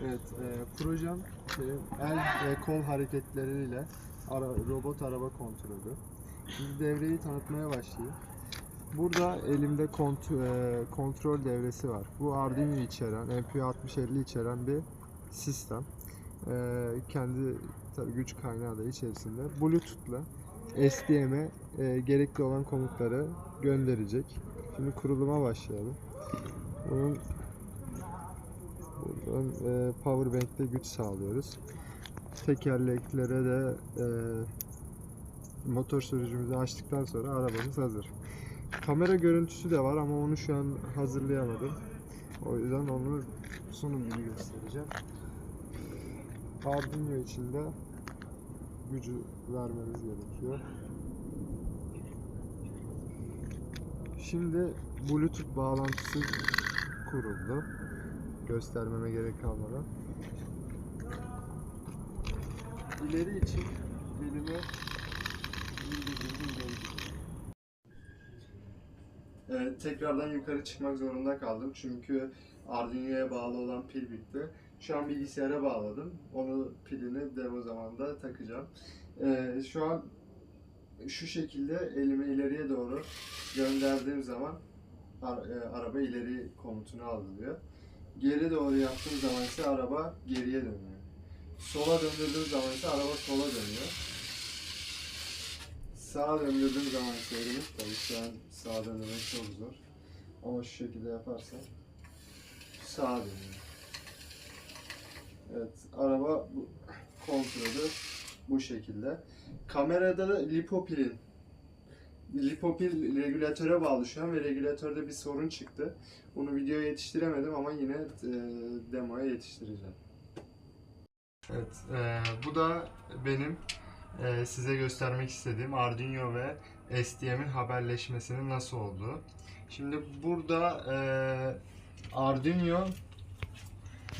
Evet, e, projem şey, el ve kol hareketleriyle ara, robot araba kontrolü. Şimdi devreyi tanıtmaya başlayayım. Burada elimde kont, e, kontrol devresi var. Bu Arduino içeren, MPU 6050 içeren bir sistem. E, kendi tabii güç kaynağı da içerisinde. Bluetooth'la SDM'e e, gerekli olan komutları gönderecek. Şimdi kuruluma başlayalım. Bunun powerbank'te güç sağlıyoruz. Tekerleklere de e, motor sürücümüzü açtıktan sonra arabamız hazır. Kamera görüntüsü de var ama onu şu an hazırlayamadım. O yüzden onu sunum gibi göstereceğim. Arduino içinde gücü vermemiz gerekiyor. Şimdi Bluetooth bağlantısı kuruldu göstermeme gerek kalmadan. İleri için elime indirdiğimi ileri Evet, tekrardan yukarı çıkmak zorunda kaldım çünkü Arduino'ya bağlı olan pil bitti. Şu an bilgisayara bağladım. Onu pilini demo zamanında takacağım. Ee, şu an şu şekilde elimi ileriye doğru gönderdiğim zaman e, araba ileri komutunu algılıyor. Geri doğru yaptığım zaman ise araba geriye dönüyor. Sola döndürdüğüm zaman ise araba sola dönüyor. Sağa döndürdüğüm zaman ise elimi, tabii şu an sağa döndürmek çok zor. Ama şu şekilde yaparsam sağa dönüyor. Evet, araba bu, kontrolü bu şekilde. Kamerada da lipopilin lipopil regülatöre bağlı şu an ve regülatörde bir sorun çıktı. Bunu videoya yetiştiremedim ama yine e, demoya yetiştireceğim. Evet, e, bu da benim e, size göstermek istediğim Arduino ve STM'in haberleşmesinin nasıl olduğu. Şimdi burada e, Arduino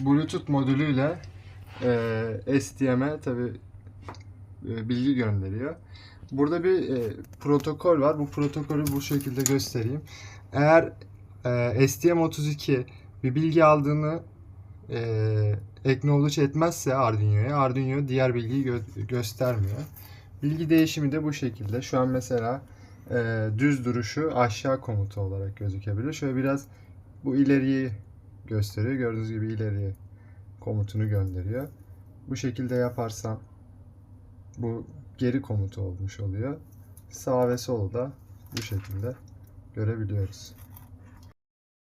Bluetooth modülüyle e, STM'e tabi bilgi gönderiyor. Burada bir e, protokol var. Bu protokolü bu şekilde göstereyim. Eğer e, STM32 bir bilgi aldığını e, acknowledge etmezse Arduino'ya, Arduino diğer bilgiyi gö- göstermiyor. Bilgi değişimi de bu şekilde. Şu an mesela e, düz duruşu aşağı komutu olarak gözükebilir. Şöyle biraz bu ileriyi gösteriyor. Gördüğünüz gibi ileriye komutunu gönderiyor. Bu şekilde yaparsam bu geri komutu olmuş oluyor. Sağ ve solu da bu şekilde görebiliyoruz.